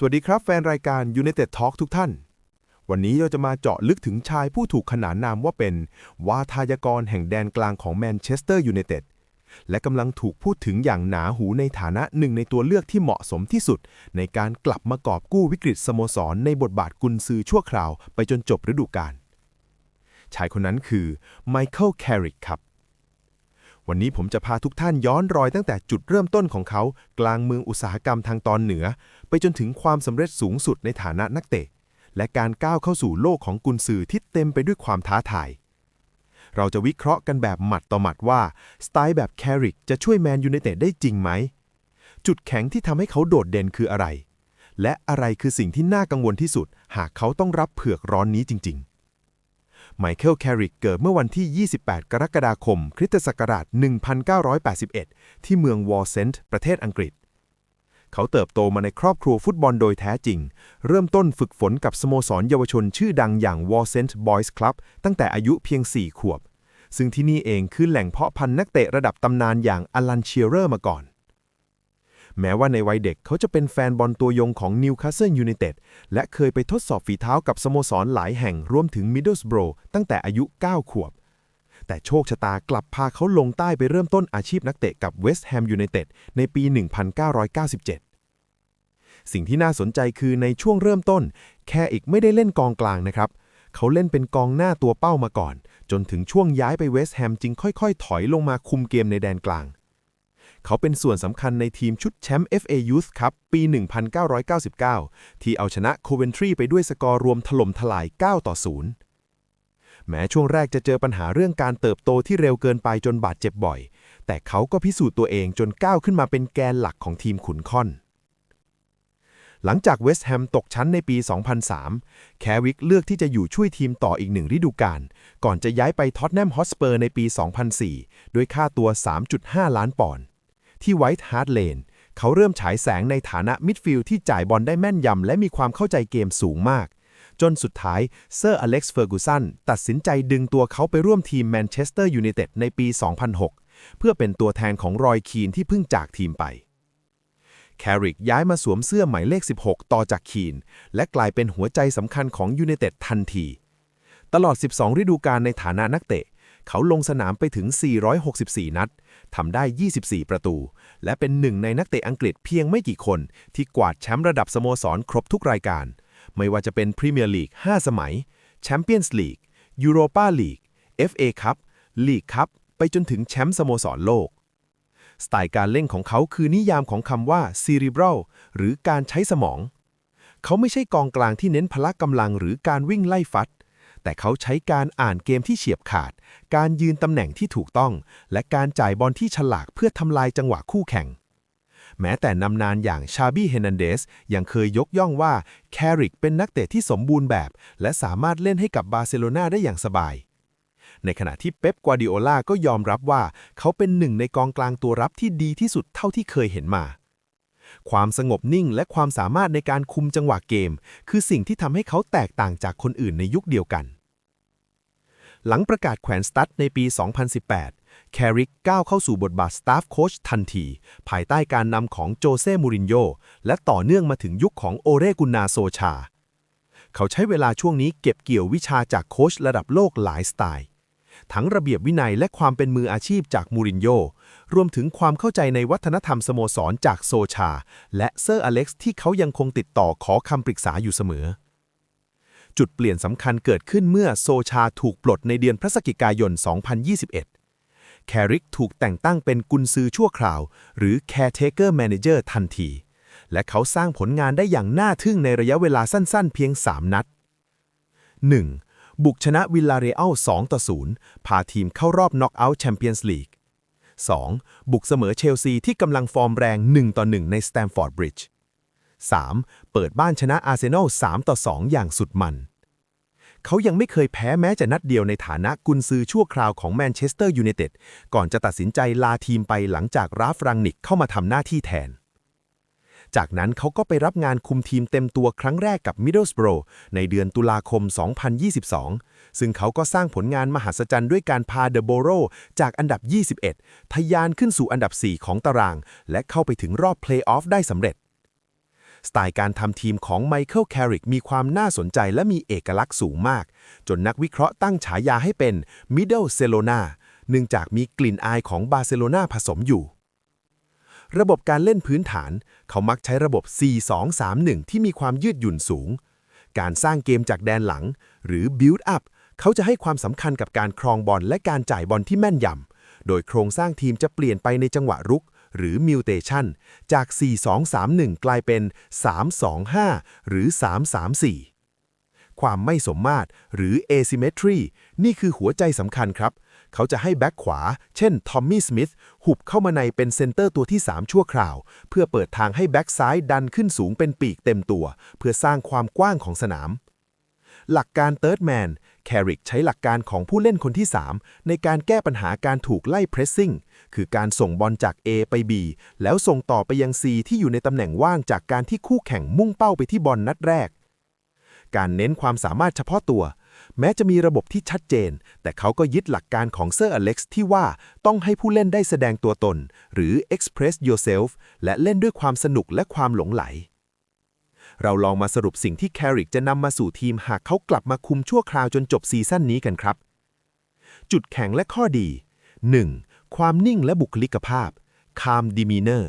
สวัสดีครับแฟนรายการ United Talk ทุกท่าน วันนี้เราจะมาเจาะลึกถึงชายผู้ถูกขนานนามว่าเป็น วาทายกรแห่งแดนกลางของแมนเชสเตอร์ยูไนเต็ดและกำลังถูกพูดถึงอย่างหนาหูในฐานะหนึ่งในตัวเลือกที่เหมาะสมที่สุด ในการกลับมากอบกู้วิกฤตสโมสร ในบทบาทกุนซือชั่วคราวไปจนจบฤดูกาลชายคนนั้นคือไมเคิลแคริกครับ วันนี้ผมจะพาทุกท่านย้อนรอยตั้งแต่จุดเริ่มต้นของเขา กลางเมืองอุตสาหกรรมทางตอนเหนือ ไปจนถึงความสำเร็จสูงสุดในฐานะนักเตะ และการก้าวเข้าสู่โลกของกุนซือที่เต็มไปด้วยความท้าทาย เราจะวิเคราะห์กันแบบหมัดต่อหมัดว่า สไตล์แบบแคริกจะช่วยแมนยูไนเต็ดได้จริงไหม จุดแข็งที่ทำให้เขาโดดเด่นคืออะไร และอะไรคือสิ่งที่น่ากังวลที่สุด หากเขาต้องรับเผือกร้อนนี้จริง ๆ ไมเคิลแคริกเกิดเมื่อวันที่ 28 กรกฎาคม คริสตศักราช 1981 ที่เมืองวอร์เซนต์ ประเทศอังกฤษ เขาเติบโตมาในครอบครัวฟุตบอลโดยแท้จริง เริ่มต้นฝึกฝนกับสโมสรเยาวชนชื่อดังอย่างวอร์เซนต์บอยส์คลับตั้งแต่อายุเพียง 4 ขวบ ซึ่งที่นี่เองคือแหล่งเพาะพันธุ์นักเตะระดับตำนานอย่างอลันเชียเรอร์มาก่อน แม้ว่าในวัยเด็กเขาจะเป็นแฟนบอลตัวยงของนิวคาสเซิลยูไนเต็ดและเคยไปทดสอบฝีเท้ากับสโมสรหลายแห่งรวมถึงมิดเดิลสโบรตั้งแต่อายุ 9 ขวบ แต่โชคชะตากลับพาเขาลงใต้ไปเริ่มต้นอาชีพนักเตะกับเวสต์แฮมยูไนเต็ดในปี 1997สิ่งที่น่าสนใจคือในช่วงเริ่มต้น แค่อีกไม่ได้เล่นกองกลางนะครับ เขาเล่นเป็นกองหน้าตัวเป้ามาก่อน จนถึงช่วงย้ายไปเวสต์แฮมจึงค่อยๆ ถอยลงมาคุมเกมในแดนกลาง เขาเป็นส่วนสำคัญในทีมชุดแชมป์ FA Youth ครับปี 1999 ที่เอาชนะโคเวนทรีไปด้วยสกอร์รวมถล่มทลาย 9 ต่อ 0 แม้ช่วงแรกจะเจอปัญหาเรื่องการเติบโตที่เร็วเกินไปจนบาดเจ็บบ่อย แต่เขาก็พิสูจน์ตัวเองจนก้าวขึ้นมาเป็นแกนหลักของทีมขุนค่อนหลังจากเวสต์แฮมตกชั้นในปี 2003 แควิกเลือกที่จะอยู่ช่วยทีมต่ออีกหนึ่งฤดูกาล ก่อนจะย้ายไปท็อตแนมฮอสเปอร์ในปี 2004 ด้วยค่าตัว 3.5 ล้านปอนด์ ที่ไวท์ฮาร์ดเลนเขาเริ่มฉายแสงในฐานะมิดฟิลด์ที่จ่ายบอลได้แม่นยำและมีความเข้าใจเกมสูงมาก จนสุดท้ายเซอร์อเล็กซ์เฟอร์กูสันตัดสินใจดึงตัวเขาไปร่วมทีมแมนเชสเตอร์ยูไนเต็ดในปี 2006 เพื่อเป็นตัวแทนของรอยคีนที่เพิ่งจากทีมไปแคริกย้ายมาสวมเสื้อหมายเลข 16 ต่อจากคีน และกลายเป็นหัวใจสำคัญของยูไนเต็ดทันที ตลอด 12 ฤดูกาลในฐานะนักเตะ เขาลงสนามไปถึง 464 นัด ทำได้ 24 ประตู และเป็นหนึ่งในนักเตะอังกฤษเพียงไม่กี่คน ที่กวาดแชมป์ระดับสโมสรครบทุกรายการ ไม่ว่าจะเป็นพรีเมียร์ลีก 5 สมัย แชมเปี้ยนส์ลีก ยูโรปาลีก FA คัพ ลีกคัพ ไปจนถึงแชมป์สโมสรโลก สไตล์การเล่นของเขาคือนิยามของคำว่า cerebral หรือการใช้สมอง เขาไม่ใช่กองกลางที่เน้นพละกำลังหรือการวิ่งไล่ฟัด แต่เขาใช้การอ่านเกมที่เฉียบขาด การยืนตำแหน่งที่ถูกต้อง และการจ่ายบอลที่ฉลาดเพื่อทำลายจังหวะคู่แข่ง แม้แต่นำนานอย่างชาบี้เฮนันเดสยังเคยยกย่องว่าแคริกเป็นนักเตะที่สมบูรณ์แบบ และสามารถเล่นให้กับบาร์เซโลนาได้อย่างสบาย ในขณะที่เป๊ปกัวดิโอลาก็ยอมรับว่าเขาเป็นหนึ่งในกองกลางตัวรับที่ดีที่สุดเท่าที่เคยเห็นมาความสงบนิ่งและความสามารถในการคุมจังหวะเกม คือสิ่งที่ทำให้เขาแตกต่างจากคนอื่นในยุคเดียวกัน หลังประกาศแขวนสตั๊ดในปี 2018 แคริกก้าวเข้าสู่บทบาทสตาฟโค้ชทันที ภายใต้การนำของโจเซ่ มูรินโญ่และต่อเนื่องมาถึงยุคของโอเรกุนาโซชา เขาใช้เวลาช่วงนี้เก็บเกี่ยววิชาจากโค้ชระดับโลกหลายสไตล์ ทั้งระเบียบวินัยและความเป็นมืออาชีพจากมูรินโญ่รวมถึงความเข้าใจในวัฒนธรรมสโมสรจากโซชา และเซอร์อเล็กซ์ที่เขายังคงติดต่อขอคำปรึกษาอยู่เสมอ จุดเปลี่ยนสำคัญเกิดขึ้นเมื่อโซชาถูกปลดในเดือนพฤศจิกายน 2021 แคริกถูกแต่งตั้งเป็นกุนซือชั่วคราว หรือ Caretaker Manager ทันที และเขาสร้างผลงานได้อย่างน่าทึ่งในระยะเวลาสั้นๆ เพียง 3 นัด 1. บุกชนะวิลลาเรอัล2ต่อ0พาทีมเข้ารอบน็อกเอาท์แชมเปี้ยนส์ลีก 2. บุกเสมอเชลซีที่กำลังฟอร์มแรง 1 ต่อ 1 ในสแตมฟอร์ดบริดจ์ 3. เปิดบ้านชนะอาร์เซนอล3ต่อ 2 อย่างสุดมัน เขายังไม่เคยแพ้แม้จะนัดเดียวในฐานะกุนซือชั่วคราวของแมนเชสเตอร์ยูไนเต็ดก่อนจะตัดสินใจลาทีมไปหลังจากราฟรังนิกเข้ามาทำหน้าที่แทน จากนั้นเขาก็ไปรับงานคุมทีมเต็มตัวครั้งแรกกับมิดเดิลสโบรในเดือนตุลาคม 2022 ซึ่งเขาก็สร้างผลงานมหัศจรรย์ด้วยการพาเดอะโบโรจากอันดับ 21 ทะยานขึ้นสู่อันดับ 4 ของตาราง และเข้าไปถึงรอบเพลย์ออฟได้สำเร็จ สไตล์การทำทีมของไมเคิลแคริกมีความน่าสนใจและมีเอกลักษณ์สูงมาก จนนักวิเคราะห์ตั้งฉายาให้เป็น Middle c e l o n a เนื่องจากมีกลิ่นอายของบาร์เซโลนาผสมอยู่ ระบบการเล่นพื้นฐาน เขามักใช้ระบบ 4-2-3-1 ที่มีความยืดหยุ่นสูง การสร้างเกมจากแดนหลัง หรือ build up เขาจะให้ความสำคัญกับการครองบอลและการจ่ายบอลที่แม่นยำโดยโครงสร้างทีมจะเปลี่ยนไปในจังหวะรุก หรือ mutation จาก 4-2-3-1 กลายเป็น 3-2-5 หรือ 3-3-4 ความไม่สมมาตรหรือ asymmetry นี่คือหัวใจสำคัญครับ เขาจะให้แบ็กขวา เช่นทอมมี่สมิธหุบเข้ามาในเป็นเซนเตอร์ตัวที่ 3 ชั่วคราว เพื่อเปิดทางให้แบ็กซ้ายดันขึ้นสูงเป็นปีกเต็มตัว เพื่อสร้างความกว้างของสนาม หลักการ Third Man แคริกใช้หลักการของผู้เล่นคนที่ 3 ในการแก้ปัญหาการถูกไล่เพรสซิ่ง คือการส่งบอลจาก A ไป B แล้วส่งต่อไปยัง C ที่อยู่ในตำแหน่งว่างจากการที่คู่แข่งมุ่งเป้าไปที่บอลนัดแรก การเน้นความสามารถเฉพาะตัว แม้จะมีระบบที่ชัดเจน แต่เขาก็ยึดหลักการของเซอร์อเล็กซ์ที่ว่าต้องให้ผู้เล่นได้แสดงตัวตน หรือ express yourself และเล่นด้วยความสนุกและความหลงไหล เราลองมาสรุปสิ่งที่แคริกจะนำมาสู่ทีมหากเขากลับมาคุมชั่วคราวจนจบซีซั่นนี้กันครับ จุดแข็งและข้อดี 1. ความนิ่งและบุคลิกภาพ calm demeanor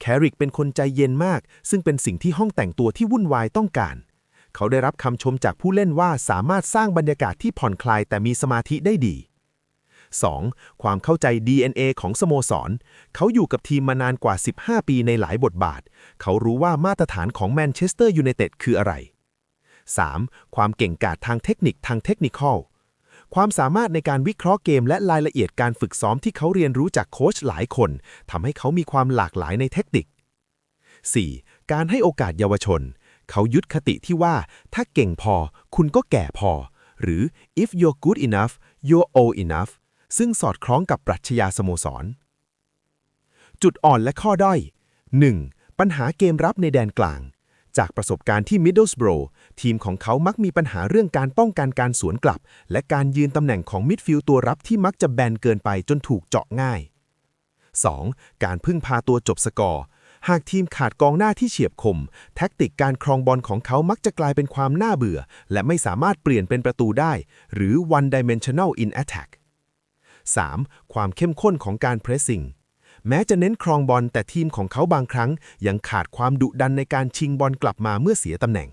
แคริกเป็นคนใจเย็นมาก ซึ่งเป็นสิ่งที่ห้องแต่งตัวที่วุ่นวายต้องการ เขาได้รับคำชมจากผู้เล่นว่าสามารถสร้างบรรยากาศที่ผ่อนคลายแต่มีสมาธิได้ดี 2. ความเข้าใจ DNA ของสโมสร เขาอยู่กับทีมมานานกว่า 15 ปีในหลายบทบาท เขารู้ว่ามาตรฐานของแมนเชสเตอร์ยูไนเต็ดคืออะไร 3. ความเก่งกาจทางเทคนิคทางเทคนิคอลความสามารถในการวิเคราะห์เกมและรายละเอียดการฝึกซ้อมที่เขาเรียนรู้จากโค้ชหลายคนทำให้เขามีความหลากหลายในเทคนิค 4. การให้โอกาสเยาวชน เขายึดคติที่ว่า ถ้าเก่งพอ คุณก็แก่พอ หรือ if you're good enough you're old enough ซึ่งสอดคล้องกับปรัชญาสโมสร จุดอ่อนและข้อด้อย 1. ปัญหาเกมรับในแดนกลาง จากประสบการณ์ที่ Middlesbrough ทีมของเขามักมีปัญหาเรื่องการป้องกันการสวนกลับ และการยืนตำแหน่งของมิดฟิลด์ตัวรับที่มักจะแบนเกินไปจนถูกเจาะง่าย 2. การพึ่งพาตัวจบสกอร์ หากทีมขาดกองหน้าที่เฉียบคม แท็กติกการครองบอลของเขามักจะกลายเป็นความน่าเบื่อ และไม่สามารถเปลี่ยนเป็นประตูได้ หรือ one dimensional in attack 3. ความเข้มข้นของการเพรสซิ่งแม้จะเน้นครองบอลแต่ทีมของเขาบางครั้ง ยังขาดความดุดันในการชิงบอลกลับมาเมื่อเสียตำแหน่ง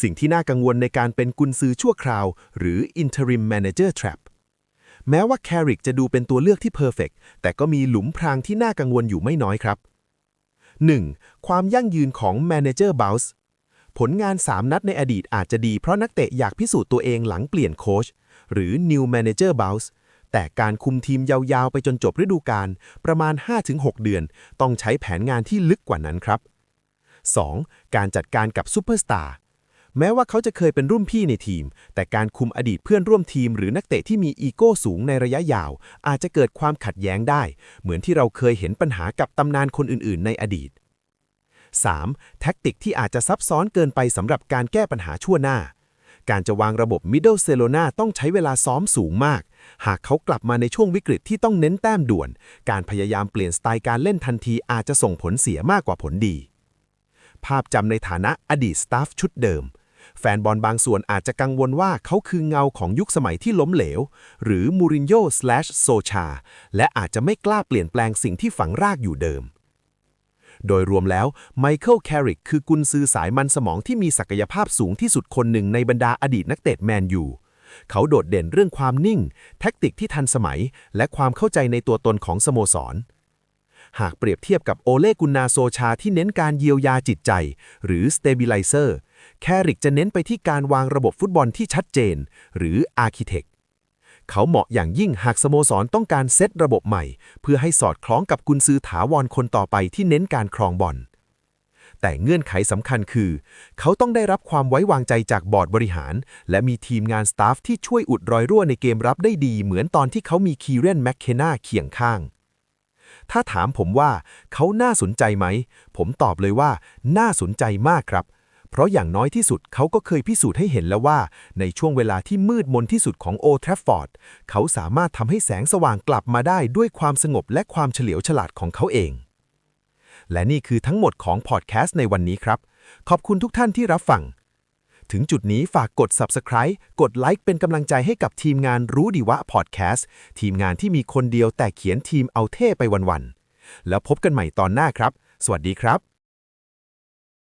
สิ่งที่น่ากังวลในการเป็นกุนซือชั่วคราว หรือ interim manager trap แม้ว่าแคริกจะดูเป็นตัวเลือกที่เพอร์เฟกแต่ก็มีหลุมพรางที่น่ากังวลอยู่ไม่น้อยครับ 1. ความยั่งยืนของ manager bounce ผลงาน 3 นัดในอดีตอาจจะดีเพราะนักเตะอยากพิสูจน์ตัวเองหลังเปลี่ยนโค้ชหรือ new manager bounce แต่การคุมทีมยาวๆ ไปจนจบฤดูกาลประมาณ 5-6 เดือน ต้องใช้แผนงานที่ลึกกว่านั้นครับ 2. การจัดการกับซูเปอร์สตาร์แม้ว่าเขาจะเคยเป็นรุ่นพี่ในทีม แต่การคุมอดีตเพื่อนร่วมทีม หรือนักเตะที่มีอีโก้สูงในระยะยาว อาจจะเกิดความขัดแย้งได้ เหมือนที่เราเคยเห็นปัญหากับตำนานคนอื่นๆ ในอดีต 3. แท็กติกที่อาจจะซับซ้อนเกินไปสำหรับการแก้ปัญหาชั่วหน้า การจะวางระบบ Middle c e l o n a ต้องใช้เวลาซ้อมสูงมาก หากเขากลับมาในช่วงวิกฤตที่ต้องเน้นแต้มด่วน การพยายามเปลี่ยนสไตล์การเล่นทันทีอาจจะส่งผลเสียมากกว่าผลดี ภาพจำในฐานะอดีตสตาฟชุดเดิม แฟนบอลบางส่วนอาจจะกังวลว่าเขาคือเงาของยุคสมัยที่ล้มเหลว หรือมูรินโญ่โซชาและอาจจะไม่กล้าเปลี่ยนแปลงสิ่งที่ฝังรากอยู่เดิมโดยรวมแล้วไมเคิลแคริกคือกุนซือสายมันสมองที่มีศักยภาพสูงที่สุดคนหนึ่งในบรรดาอดีตนักเตะแมนยู เขาโดดเด่นเรื่องความนิ่ง แท็กติกที่ทันสมัย และความเข้าใจในตัวตนของสโมสร หากเปรียบเทียบกับโอเลกุนนาโซชาที่เน้นการเยียวยาจิตใจ หรือ stabilizer แคริกจะเน้นไปที่การวางระบบฟุตบอลที่ชัดเจน หรือ architect เขาเหมาะอย่างยิ่งหากสโมสรต้องการเซตระบบใหม่ เพื่อให้สอดคล้องกับกุนซือถาวรคนต่อไปที่เน้นการครองบอล แต่เงื่อนไขสำคัญคือ เขาต้องได้รับความไว้วางใจจากบอร์ดบริหาร และมีทีมงานสตาฟที่ช่วยอุดรอยรั่วในเกมรับได้ดี เหมือนตอนที่เขามีคีเรนแมคเคนาเคียงข้าง ถ้าถามผมว่าเขาน่าสนใจไหม ผมตอบเลยว่าน่าสนใจมากครับ เพราะอย่างน้อยที่สุดเขาก็เคยพิสูจน์ให้เห็นแล้วว่า ในช่วงเวลาที่มืดมนที่สุดของโอทรฟฟอร์ดเขาสามารถทำให้แสงสว่างกลับมาได้ด้วยความสงบและความเฉลียวฉลาดของเขาเอง และนี่คือทั้งหมดของพอดแคสต์ในวันนี้ครับ ขอบคุณทุกท่านที่รับฟัง ถึงจุดนี้ฝากกด Subscribe กดไลค์เป็นกำลังใจให้กับทีมงานรู้ดีวะพอดแคสต์ทีมงานที่มีคนเดียวแต่เขียนทีมเอาเท่ไปวันๆ แล้วพบกันใหม่ตอนหน้าครับ สวัสดีครับ